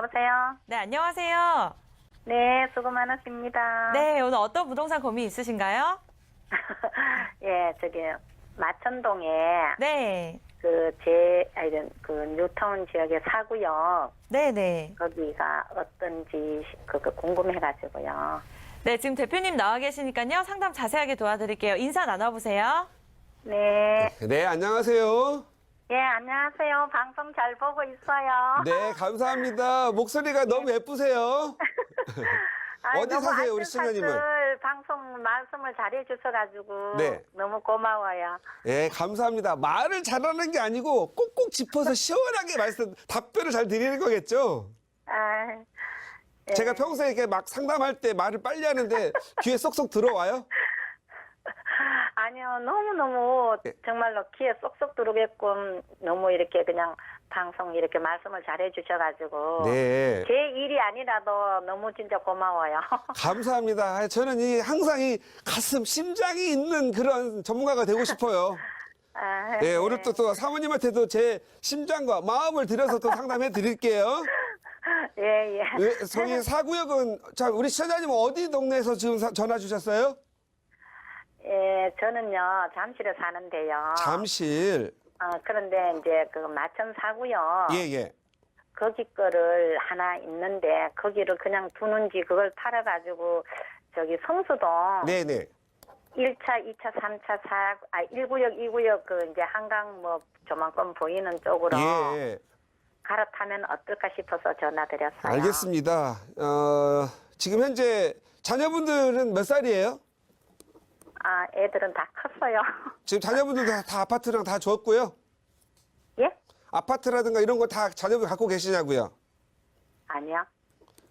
여보세요? 네, 안녕하세요. 네, 수고 많으십니다. 네, 오늘 어떤 부동산 고민 있으신가요? 예, 저기, 마천동에, 네. 그, 제, 아니, 그, 뉴타운 지역의 사구역, 네, 네. 거기가 어떤지, 그거 궁금해가지고요. 네, 지금 대표님 나와 계시니까요. 상담 자세하게 도와드릴게요. 인사 나눠보세요. 네. 네, 안녕하세요. 예, 안녕하세요. 방송 잘 보고 있어요. 네, 감사합니다. 목소리가 너무 예쁘세요. 아이, 어디 너무 사세요, 우리 알뜰살뜰 시청자님은? 방송 말씀을 잘해 주셔가지고. 네. 너무 고마워요. 네, 감사합니다. 말을 잘하는 게 아니고 꼭꼭 짚어서 시원하게 말씀, 답변을 잘 드리는 거겠죠? 아, 예. 제가 평소에 이렇게 막 상담할 때 말을 빨리 하는데 귀에 쏙쏙 들어와요? 아니요, 너무너무 예. 정말로 귀에 쏙쏙 들어오게끔 너무 이렇게 그냥 방송 이렇게 말씀을 잘해 주셔가지고. 네. 제 일이 아니라도 너무 진짜 고마워요. 감사합니다. 아, 저는 이 항상 이 가슴, 심장이 있는 그런 전문가가 되고 싶어요. 아, 네, 오늘 또, 또 사모님한테도 제 심장과 마음을 들여서 또 상담해 드릴게요. 예, 예. 왜, 저기 사구역은, 자, 우리 시청자님 어디 동네에서 지금 사- 전화 주셨어요? 예, 저는요, 잠실에 사는데요. 잠실. 어, 그런데 이제 그 마천 사고요. 예, 예. 거기 거를 하나 있는데 거기를 그냥 두는지 그걸 팔아 가지고 저기 성수동 네네. 1차, 2차, 3차, 4, 아, 1구역, 2구역 그 이제 한강 뭐 조만큼 보이는 쪽으로 예, 예. 갈아타면 어떨까 싶어서 전화 드렸어요. 알겠습니다. 어, 지금 현재 자녀분들은 몇 살이에요? 아, 애들은 다 컸어요. 지금 자녀분들 다, 다 아파트랑 다 줬고요. 예? 아파트라든가 이런 거 다 자녀분 갖고 계시냐고요? 아니요.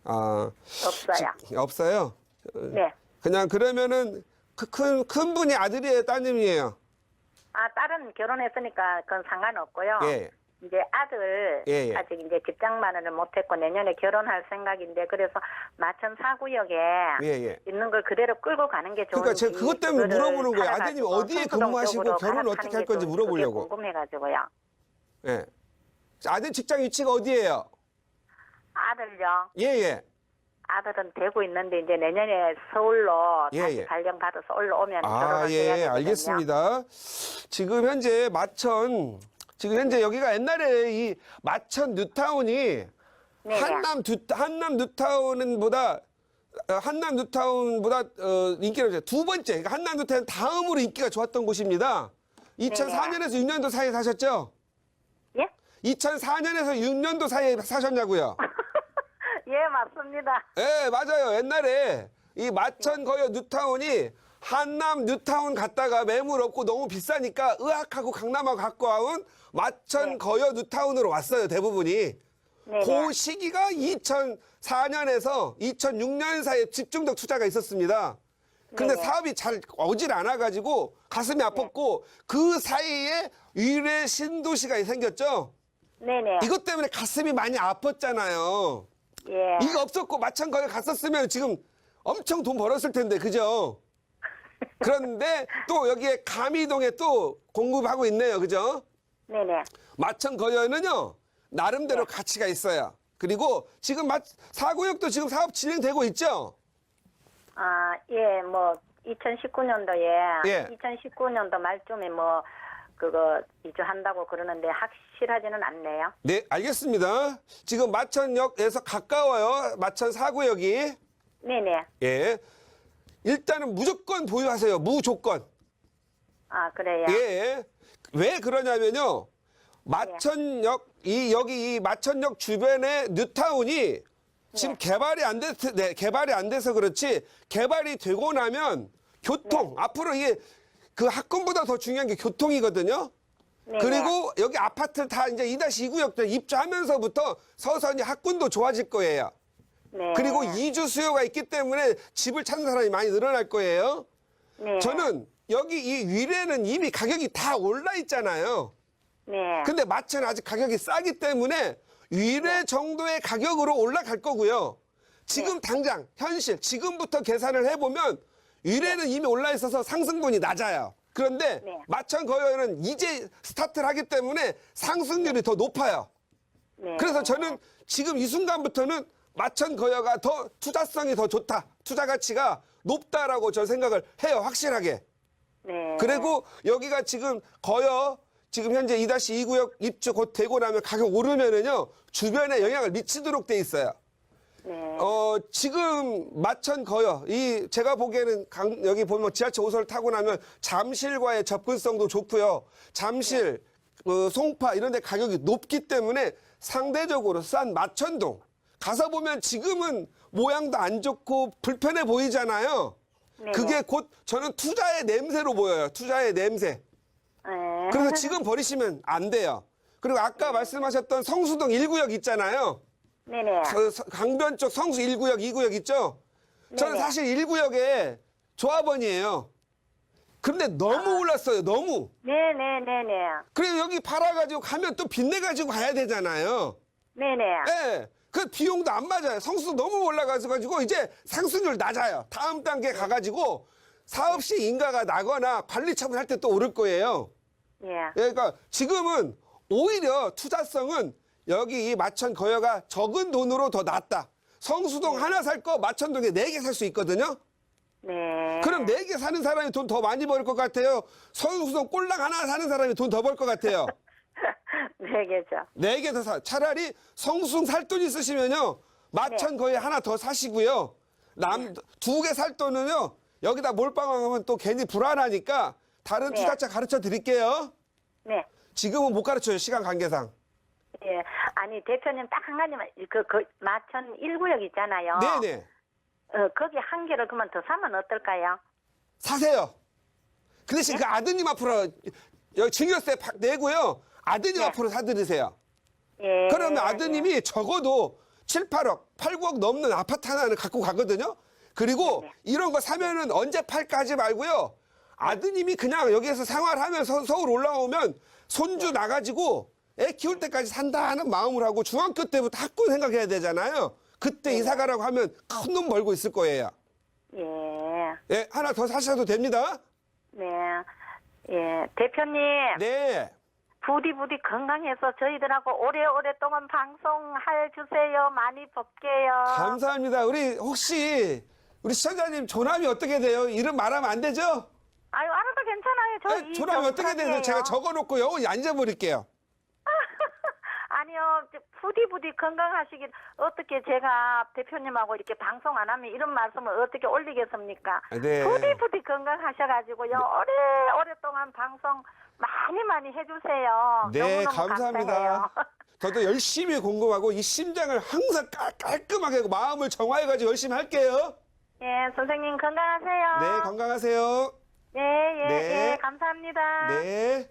아, 없어요. 지- 없어요? 네. 그냥 그러면은 그 큰, 큰 분이 아들이에요, 따님이에요? 아, 딸은 결혼했으니까 그건 상관없고요. 예. 이제 아들 예, 예. 아직 이제 직장 마련을 못했고 내년에 결혼할 생각인데 그래서 마천 사구역에 예, 예. 있는 걸 그대로 끌고 가는 게 좋은지 그러니까 제가 그것 때문에 물어보는 거예요. 아드님 어디에 근무하시고 결혼을 어떻게 할 건지 물어보려고. 궁금해가지고요. 예. 아들 직장 위치가 어디예요? 아들요. 예, 예. 아들은 되고 있는데 이제 내년에 서울로 예, 다시 예. 발령 받아서 서울로 오면 아, 결혼을 해야 예, 되거든요. 알겠습니다. 지금 현재 마천, 지금 현재 여기가 옛날에 이 마천 뉴타운이 네. 한남 두, 한남 뉴타운은 보다 어, 한남 뉴타운보다 어, 인기가. 두 번째, 그러니까 한남 뉴타운 다음으로 인기가 좋았던 곳입니다. 2004년에서 6년도 사이에 사셨죠? 예? 2004년에서 6년도 사이에 사셨냐고요? 예, 맞습니다. 예, 맞아요. 옛날에 이 마천 거여 뉴타운이 한남 뉴타운 갔다가 매물 없고 너무 비싸니까 의학하고 강남하고 갖고 와온 마천 네. 거여 뉴타운으로 왔어요. 대부분이. 네. 그 시기가 2004년에서 2006년 사이에 집중적 투자가 있었습니다. 근데 네네. 사업이 잘 오질 않아가지고 가슴이 아팠고 그 사이에 위례 신도시가 생겼죠. 네네. 이것 때문에 가슴이 많이 아팠잖아요. 예. 이거 없었고 마찬 거기 갔었으면 지금 엄청 돈 벌었을 텐데 그죠? 그런데 또 여기에 감이동에 또 공급하고 있네요 그죠? 네네. 마천 거여는요 나름대로 가치가 있어요 그리고 지금 마, 사구역도 지금 사업 진행되고 있죠? 아, 예, 뭐 2019년도에 예. 2019년도 말쯤에 뭐 그거 이주한다고 그러는데 확실하지는 않네요. 네 알겠습니다 지금 마천역에서 가까워요 마천 사구역이 네네. 예 일단은 무조건 보유하세요 무조건 아, 그래요. 예. 왜 그러냐면요. 마천역 이 여기 이 마천역 주변의 뉴타운이 지금 개발이 안 돼, 네, 개발이 안 돼서 그렇지 개발이 되고 나면 교통 앞으로 이게 그 학군보다 더 중요한 게 교통이거든요. 네네. 그리고 여기 아파트 다 이제 2-2 구역들 입주하면서부터 서서히 학군도 좋아질 거예요. 네. 그리고 이주 수요가 있기 때문에 집을 찾는 사람이 많이 늘어날 거예요. 네. 저는 여기 이 위례는 이미 가격이 다 올라 있잖아요. 네. 근데 마천 아직 가격이 싸기 때문에 위례 정도의 가격으로 올라갈 거고요. 지금 네. 당장 현실 지금부터 계산을 해보면 위례는 이미 올라 있어서 상승분이 낮아요. 그런데 네. 마천 거여는 이제 스타트를 하기 때문에 상승률이 더 높아요. 네. 그래서 저는 지금 이 순간부터는 마천 거여가 더 투자성이 더 좋다. 투자 가치가 높다라고 저 생각을 해요. 확실하게. 네. 그리고 여기가 지금 거여 지금 현재 2-2 구역 입주 곧 되고 나면 가격 오르면은요. 주변에 영향을 미치도록 돼 있어요. 네. 어, 지금 마천 거여, 이, 제가 보기에는 강, 여기 보면 지하철 5선 타고 나면 잠실과의 접근성도 좋고요. 잠실, 어, 송파 이런 데 가격이 높기 때문에 상대적으로 싼 마천동. 가서 보면 지금은 모양도 안 좋고 불편해 보이잖아요. 네네. 그게 곧 저는 투자의 냄새로 보여요. 투자의 냄새. 네. 그래서 지금 버리시면 안 돼요. 그리고 아까 말씀하셨던 성수동 1구역 있잖아요. 네네. 강변 쪽 성수 1구역, 2구역 있죠? 저는 네네. 사실 1구역에 조합원이에요. 근데 너무 올랐어요, 너무. 네네네네. 그리고 여기 팔아가지고 가면 또 빚내가지고 가야 되잖아요. 네네. 예. 그 비용도 안 맞아요. 성수도 너무 올라가서 이제 상승률 낮아요. 다음 단계 가가지고 사업 시 인가가 나거나 관리 처분할 때 또 오를 거예요. 예. 예, 그러니까 지금은 오히려 투자성은 여기 이 마천 거여가 적은 돈으로 더 낫다. 성수동 하나 살 거 마천동에 네 개 살 수 있거든요. 네. 그럼 네 개 사는 사람이 돈 더 많이 벌 것 같아요. 성수동 꼴랑 하나 사는 사람이 돈 더 벌 것 같아요. 네 개죠. 네 개 더 사. 차라리 성수동 살 돈 있으시면요. 마천 거여 하나 더 사시고요. 남 두 개 살 돈은요. 여기다 몰빵하면 또 괜히 불안하니까 다른 네. 투자자 가르쳐 드릴게요. 네. 지금은 못 가르쳐요. 시간 관계상. 예. 아니 대표님 딱 한 가지만 그, 그 마천 1구역 있잖아요. 네네. 어, 거기 한 개를 그만 더 사면 어떨까요? 사세요. 그 대신 그 아드님 앞으로 여기 증여세 파- 내고요. 아드님 네. 앞으로 사드리세요. 예. 그러면 아드님이 적어도 7, 8억, 8, 9억 넘는 아파트 하나는 갖고 가거든요. 그리고 네. 이런 거 사면은 언제 팔까 하지 말고요. 아드님이 그냥 여기에서 생활하면서 서울 올라오면 손주 네. 나가지고 애 키울 때까지 산다 하는 마음을 하고 중학교 때부터 학군 생각해야 되잖아요. 그때 네. 이사 가라고 하면 큰 돈 벌고 있을 거예요. 예. 예, 하나 더 사셔도 됩니다. 네. 예. 대표님. 네. 부디 부디 건강해서 저희들하고 오래오래 동안 방송할 주세요. 많이 볼게요. 감사합니다. 우리 혹시 우리 시청자님 조남이 어떻게 돼요? 이름 말하면 안 되죠? 아유, 알아도 괜찮아요. 저 네, 이 조남이 어떻게 되세요? 정상이에요. 제가 적어놓고 여기 앉아버릴게요. 아니요, 저 부디 부디 건강하시길 어떻게 제가 대표님하고 이렇게 방송 안 하면 이런 말씀을 어떻게 올리겠습니까? 네. 부디 부디 건강하셔가지고요 오래 오랫동안 방송 많이 많이 해주세요. 네, 너무너무 감사합니다. 감사해요. 저도 열심히 공부하고 이 심장을 항상 깔, 깔끔하게 마음을 정화해가지고 열심히 할게요. 예, 선생님 건강하세요. 네, 건강하세요. 예, 예, 네. 예, 감사합니다. 네.